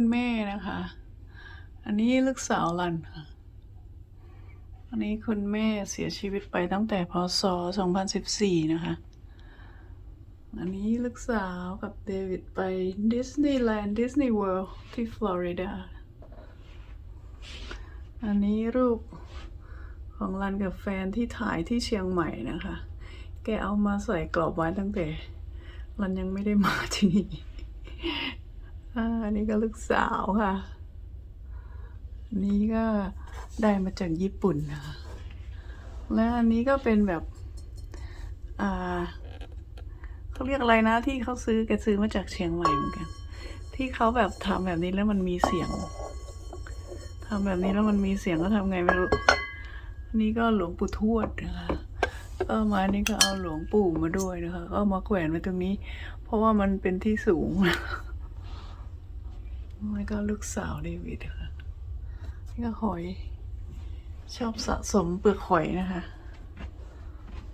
คุณแม่นะคะ อันนี้ลูกสาวรันค่ะ อันนี้คุณแม่เสียชีวิตไปตั้งแต่พศ 2014 นะคะ อันนี้ลูกสาวกับเดวิดไปดิสนีย์แลนด์ดิสนีย์เวิลด์ที่ฟลอริดา อันนี้รูปของรันกับแฟนที่ถ่ายที่เชียงใหม่นะคะ แกเอามาใส่กรอบไว้ตั้งแต่รันยังไม่ได้มาที่นี่ อ่าอันนี้ก็ลูกสาวค่ะ นี้ก็ได้มาจากญี่ปุ่นนะคะและอันนี้ก็เป็นแบบ อ่าเขาเรียกอะไรนะ ที่เขาซื้อแกซื้อมาจากเชียงใหม่เหมือนกัน ที่เขาแบบทำแบบนี้แล้วมันมีเสียงทำแบบนี้แล้วมันมีเสียงก็ทำไงไม่รู้นนี้ก็หลวงปู่ทวดนะคะเออมาอันนี้ก็เอาหลวงปู่มาด้วยนะคะ ก็มาแขวนไว้ตรงนี้ เพราะว่ามันเป็นที่สูง แล้วก็ลูกสาวเดวิดค่ะ นี่ก็หอย ชอบสะสมเปลือกหอยนะคะ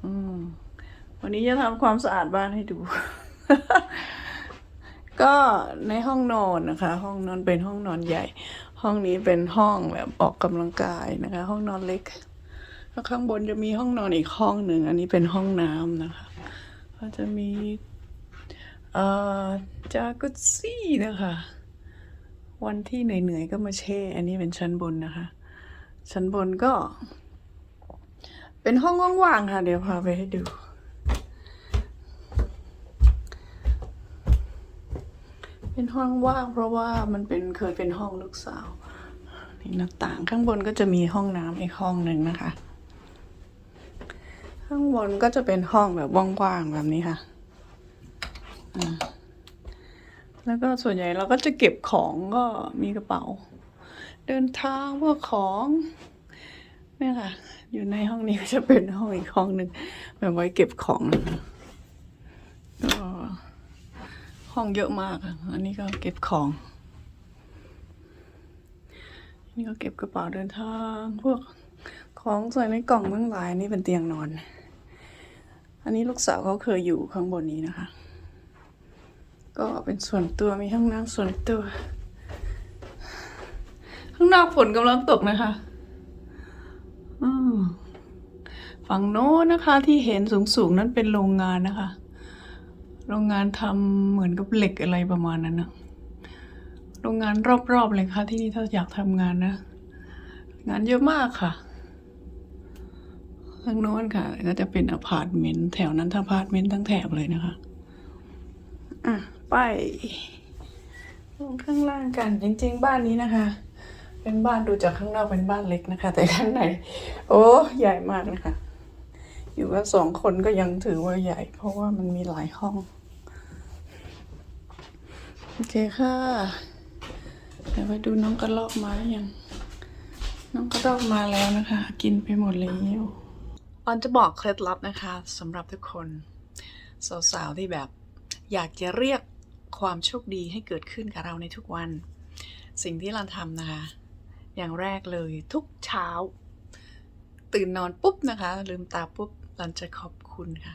อืม วันนี้จะทำความสะอาดบ้านให้ดู ก็ในห้องนอนนะคะ ห้องนอนเป็นห้องนอนใหญ่ ห้องนี้เป็นห้องแบบออกกำลังกายนะคะ ห้องนอนเล็กแล้วข้างบนจะมีห้องนอนอีกห้องหนึ่ง อันนี้เป็นห้องน้ำนะคะ ก็จะมีเอ่อจากุซซี่นะคะ วันที่เหนื่อยๆก็มาแช่ อันนี้เป็นชั้นบนนะคะ ชั้นบนก็ เป็นห้องว่างๆค่ะ เดี๋ยวพาไปให้ดู เป็นห้องว่างเพราะว่ามันเป็นเคยเป็นห้องลูกสาวนี่หน้าต่างข้างบนก็จะมีห้องน้ำอีกห้องหนึ่งนะคะ ข้างบนก็จะเป็นห้องแบบว่างๆแบบนี้ค่ะ อ่า แล้วก็ส่วนใหญ่เราก็จะเก็บของก็มีกระเป๋า เดินทางพวกของนี่ค่ะ อยู่ในห้องนี้ก็จะเป็นห้องอีกห้องหนึ่งแบบไว้เก็บของก็ห้องเยอะมากอะอันนี้ก็เก็บของนี่ก็เก็บกระเป๋าเดินทางพวกของใส่ในกล่องทั้งหลายนี่เป็นเตียงนอน อันนี้ลูกสาวเขาเคยอยู่ข้างบนนี้นะคะ ก็เป็นส่วนตัวมีห้องน้ำส่วนตัว ข้างนอกฝนกำลังตกนะคะอืมฝั่งโน้นนะคะที่เห็นสูงๆ นั้นเป็นโรงงานนะคะ โรงงานทำเหมือนกับเหล็กอะไรประมาณนั้นนะโรงงานรอบๆเลยค่ะ ที่นี่ถ้าอยากทำงานนะ งานเยอะมากค่ะทางโน้นค่ะ ก็จะเป็นอพาร์ตเมนต์แถวนั้นทั้งอพาร์ตเมนต์ทั้งแถบเลยนะคะ อะ ไปลงข้างล่างกันจริง ๆ บ้านนี้นะคะ เป็นบ้านดูจากข้างนอกเป็นบ้านเล็กนะคะ แต่ข้างในโอ้ใหญ่มากนะคะ อยู่กันสองคนก็ยังถือว่าใหญ่ เพราะว่ามันมีหลายห้อง โอเคค่ะเดี๋ยวไปดูน้องกระรอกมาหรือยัง น้องกระรอกมาแล้วนะคะ กินไปหมดแล้วออนจะบอกเคล็ดลับนะคะสำหรับทุกคน สาวๆที่แบบ อยากจะเรียก ความโชคดีให้เกิดขึ้นกับเราในทุกวัน สิ่งที่เราทำนะคะ อย่างแรกเลยทุกเช้า ตื่นนอนปุ๊บนะคะ ลืมตาปุ๊บเราจะขอบคุณค่ะ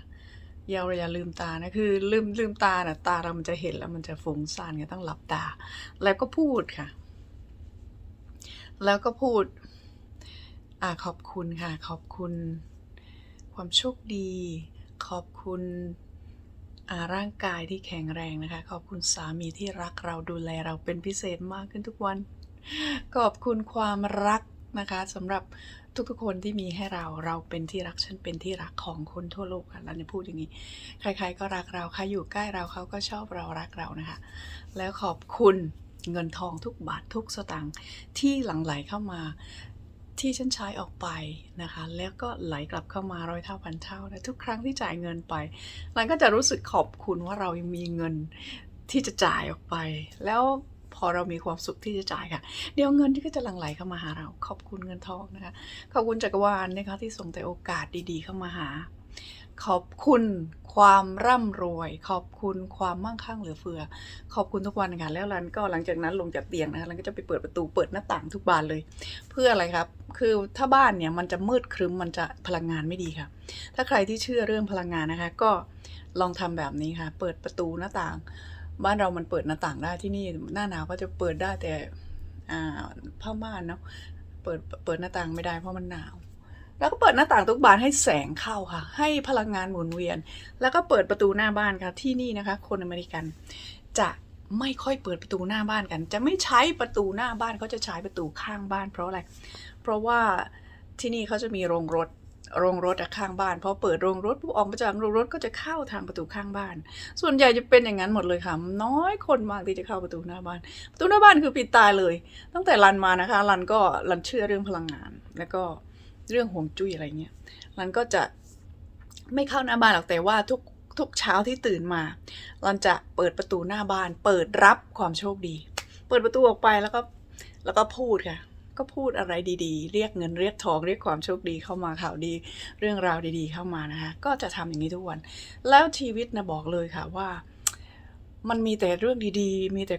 อย่าอย่าลืมตานะคือลืมลืมตาน่ะตาเรามันจะเห็นแล้วมันจะฟุ้งซ่านก็ต้องหลับตา แล้วก็พูดค่ะ แล้วก็พูดอ่าขอบคุณค่ะ ขอบคุณ ความโชคดี ขอบคุณ ร่างกายที่แข็งแรงนะคะ ขอบคุณสามีที่รักเราดูแลเราเป็นพิเศษมากขึ้นทุกวัน ขอบคุณความรักนะคะสำหรับทุกๆคนที่มีให้เราเราเป็นที่รักฉันเป็นที่รักของคนทั่วโลกค่ะเราจะพูดอย่างนี้ ใครๆก็รักเราใครอยู่ใกล้เราเขาก็ชอบเรารักเรานะคะ แล้วขอบคุณเงินทองทุกบาททุกสตางค์ที่หลั่งไหลเข้ามา ที่ฉันใช้ออกไปนะคะ แล้วก็ไหลกลับเข้ามาร้อยเท่าพันเท่านะทุกครั้งที่จ่ายเงินไปเราก็จะรู้สึกขอบคุณว่าเรายังมีเงินที่จะจ่ายออกไป แล้วพอเรามีความสุขที่จะจ่ายค่ะ เดี๋ยวเงินที่ก็จะหลั่งไหลเข้ามาหาเรา ขอบคุณเงินทองนะคะ ขอบคุณจักรวาลนะคะที่ส่งแต่โอกาสดีๆเข้ามาหา ขอบคุณความร่ำรวย ขอบคุณความมั่งคั่งเหลือเฟือ ขอบคุณทุกวันค่ะแล้วรันก็หลังจากนั้นลงจากเตียงนะคะรันก็จะไปเปิดประตูเปิดหน้าต่างทุกบานเลย เพื่ออะไรครับ คือถ้าบ้านเนี่ยมันจะมืดครึ้มมันจะพลังงานไม่ดีค่ะ ถ้าใครที่เชื่อเรื่องพลังงานนะคะ ก็ลองทำแบบนี้ค่ะ เปิดประตูหน้าต่าง บ้านเรามันเปิดหน้าต่างได้ที่นี่หน้าหนาวก็จะเปิดได้แต่ผ้าม่านเนาะเปิดเปิดหน้าต่างไม่ได้เพราะมันหนาว แล้วก็เปิดหน้าต่างทุกบานให้แสงเข้าค่ะ ให้พลังงานหมุนเวียน แล้วก็เปิดประตูหน้าบ้านค่ะที่นี่นะคะ คนอเมริกันจะไม่ค่อยเปิดประตูหน้าบ้านกัน จะไม่ใช้ประตูหน้าบ้านเขาจะใช้ประตูข้างบ้าน เพราะอะไรเพราะว่าที่นี่เขาจะมีโรงรถโรงรถอะข้างบ้านพอเปิดโรงรถปุ๊บออกมาจากโรงรถก็จะเข้าทางประตูข้างบ้าน ส่วนใหญ่จะเป็นอย่างนั้นหมดเลยค่ะ น้อยคนมากที่จะเข้าประตูหน้าบ้าน ประตูหน้าบ้านคือปิดตายเลย ตั้งแต่รันมานะคะรันก็รันเชื่อเรื่องพลังงานแล้วก็ เรื่องห่วงจุ้ยอะไรเงี้ยรันก็จะไม่เข้าหน้าบ้านหรอกแต่ว่าทุกทุกเช้าที่ตื่นมารันจะเปิดประตูหน้าบ้าน เปิดรับความโชคดี เปิดประตูออกไปแล้วก็แล้วก็พูดค่ะ ก็พูดอะไรดีๆ เรียกเงินเรียกทองเรียกความโชคดีเข้ามาข่าวดี เรื่องราวดีๆเข้ามานะคะก็จะทำอย่างนี้ทุกวัน แล้วชีวิตนะบอกเลยค่ะว่า มันมีแต่เรื่องดีๆ มีแต่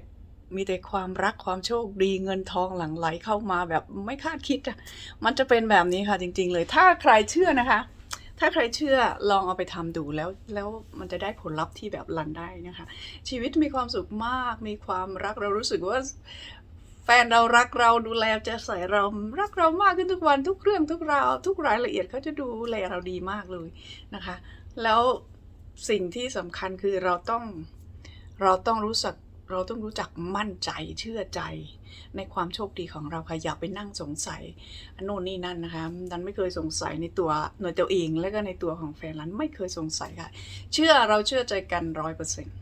มีแต่ความรักความโชคดีเงินทองหลั่งไหลเข้ามาแบบไม่คาดคิดอะมันจะเป็นแบบนี้ค่ะจริง ๆ เลย ถ้าใครเชื่อนะคะ ถ้าใครเชื่อลองเอาไปทำดูแล้วแล้วมันจะได้ผลลัพธ์ที่แบบรันได้นะคะ ชีวิตมีความสุขมาก มีความรักเรารู้สึกว่าแฟนเรารักเราดูแลจะใส่เรารักเรามากขึ้นทุกวันทุกเรื่องทุกราวทุกรายละเอียดเขาจะดูแลเราดีมากเลยนะคะ แล้วสิ่งที่สำคัญคือเราต้องเราต้องรู้สึก เราต้องรู้จักมั่นใจเชื่อใจ ในความโชคดีของเราค่ะอย่าไปนั่งสงสัยนโน่นนี่นั่นนะคะดันไม่เคยสงสัยในตัวหน่วยตัวเอง และก็ในตัวของแฟนรันไม่เคยสงสัยค่ะ เชื่อเราเชื่อใจกันร้อยเปอร์เซ็นต์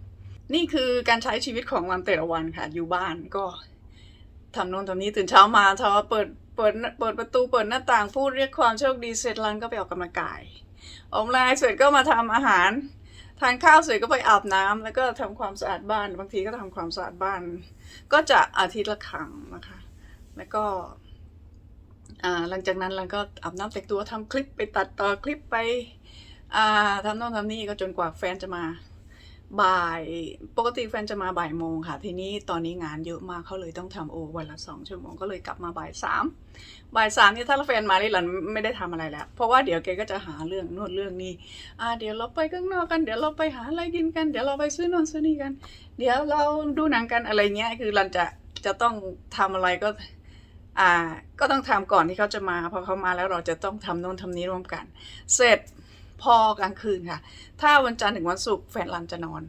นี่คือการใช้ชีวิตของวันแต่ละวันค่ะ อยู่บ้านก็ทำโน่นทำนี้ตื่นเช้ามาทอเปิดเปิดเปิดประตูเปิดหน้าต่างพูดเรียกความโชคดีเสร็จลันก็ไปออกกำลังกายออกกำลังกายเสร็จก็มาทำอาหาร ทานข้าวเสร็จก็ไปอาบน้ำแล้วก็ทำความสะอาดบ้าน บางทีก็ทำความสะอาดบ้าน ก็จะอาทิตย์ละครั้งนะคะ แล้วก็หลังจากนั้นเราก็อาบน้ำแต่งตัวทำคลิปไปตัดต่อคลิปไปทำโน่นทำนี่ก็จนกว่าแฟนจะมา บ่ายปกติแฟนจะมาบ่ายโมงค่ะ ทีนี้ตอนนี้งานเยอะมากเขาเลยต้องทำโอวันละสองชั่วโมงก็เลยกลับมาบ่ายสามบ่ายสามนี่ถ้าแฟนมาเลยหลันไม่ได้ทำอะไรแล้ว เพราะว่าเดี๋ยวแกก็จะหาเรื่องนวดเรื่องนี้อ่าเดี๋ยวเราไปข้างนอกกันเดี๋ยวเราไปหาอะไรกินกันเดี๋ยวเราไปซื้อนอนซื้อนี่กัน เดี๋ยวเราดูหนังกันอะไรเงี้ยคือหลันจะจะต้องทำอะไรก็อ่าก็ต้องทำก่อนที่เขาจะมาพอเขามาแล้วเราจะต้องทำโน่นทำนี้ร่วมกัน เสร็จ พอกลางคืนค่ะ ถ้าวันจันทร์ถึงวันศุกร์แฟนรันจะนอน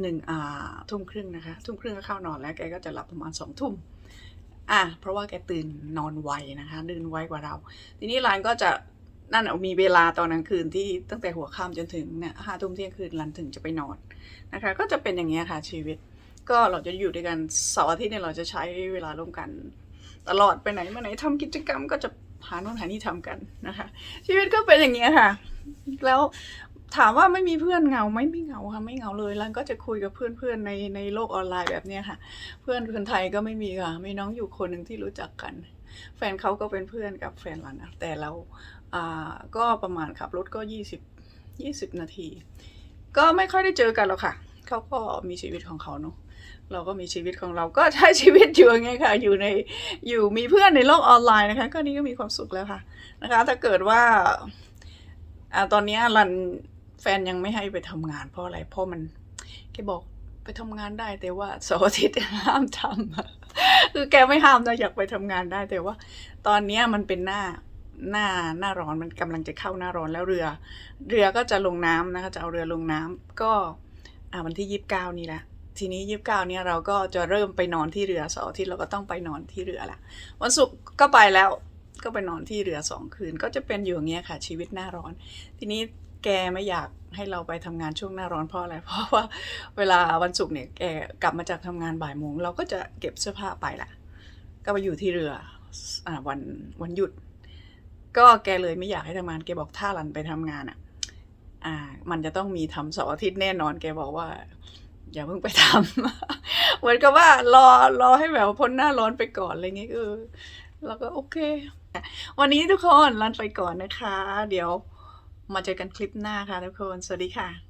หนึ่งอ่าทุ่มครึ่งนะคะ ทุ่มครึ่งก็เข้านอนแล้วแกก็จะหลับประมาณสองทุ่มอะเพราะว่าแกตื่นนอนไวนะคะตื่นไวกว่าเรา ทีนี้รันก็จะนั่นเอามีเวลาตอนกลางคืนที่ตั้งแต่หัวค่ำจนถึงเนี่ยห้าทุ่มเที่ยงคืนรันถึงจะไปนอนนะคะ ก็จะเป็นอย่างเงี้ยค่ะชีวิต ก็เราจะอยู่ด้วยกันเสาร์อาทิตย์เนี่ยเราจะใช้เวลาร่วมกัน ตลอดไปไหนมาไหนทำกิจกรรมก็จะหาโน่นหานี่ทำกันนะคะ ชีวิตก็เป็นอย่างเงี้ยค่ะ แล้วถามว่าไม่มีเพื่อนเหงาไหมไม่เหงาค่ะไม่เหงาเลยรันก็จะคุยกับเพื่อนๆในในโลกออนไลน์แบบเนี้ค่ะ เพื่อนคนไทยก็ไม่มีค่ะมีน้องอยู่คนหนึ่งที่รู้จักกัน แฟนเขาก็เป็นเพื่อนกับแฟนรันนะแต่เราอ่าก็ประมาณขับรถก็ยี่สิบยี่สิบนาที ก็ไม่ค่อยได้เจอกันหรอกค่ะเขาก็มีชีวิตของเขาเนาะเราก็มีชีวิตของเราก็ใช้ชีวิตอยู่ไงค่ะ อยู่ในอยู่มีเพื่อนในโลกออนไลน์นะคะ ก็นี่ก็มีความสุขแล้วค่ะนะคะ ถ้าเกิดว่า อ่าตอนนี้รันแฟนยังไม่ให้ไปทำงานเพราะอะไร เพราะมันแกบอกไปทำงานได้แต่ว่าเสาร์อาทิตย์ห้ามทำคือแกไม่ห้ามนะอยากไปทำงานได้แต่ว่า ตอนนี้มันเป็นหน้าหน้าหน้าร้อนมันกำลังจะเข้าหน้าร้อนแล้วเรือ เรือก็จะลงน้ำนะคะจะเอาเรือลงน้ำก็อ่าวันที่ยี่สิบเก้านี่แหละทีนี้ยี่สิบเก้าเนี่ยเราก็จะเริ่มไปนอนที่เรือเสาร์อาทิตย์เราก็ต้องไปนอนที่เรือละวันศุกร์ก็ไปแล้ว ก็ไปนอนที่เรือสองคืน ก็จะเป็นอยู่อย่างเงี้ยค่ะ ชีวิตหน้าร้อน ทีนี้แกไม่อยากให้เราไปทำงานช่วงหน้าร้อนเพราะอะไร เพราะว่าเวลาวันศุกร์เนี่ยแกกลับมาจากทำงานบ่ายโมงเราก็จะเก็บเสื้อผ้าไปแหละก็ไปอยู่ที่เรืออวันวันหยุด ก็แกเลยไม่อยากให้ทำงานแกบอกถ้ารันไปทำงานอะอ่ามันจะต้องมีทำเสาร์อาทิตย์แน่นอนแกบอกว่าอย่าเพิ่งไปทำเหมือนกับว่ารอรอให้แบบพ้นหน้าร้อนไปก่อนอะไรเงี้ยเออแล้วก็โอเค วันนี้ทุกคนลันไปก่อนนะคะ เดี๋ยวมาเจอกันคลิปหน้าค่ะทุกคน สวัสดีค่ะ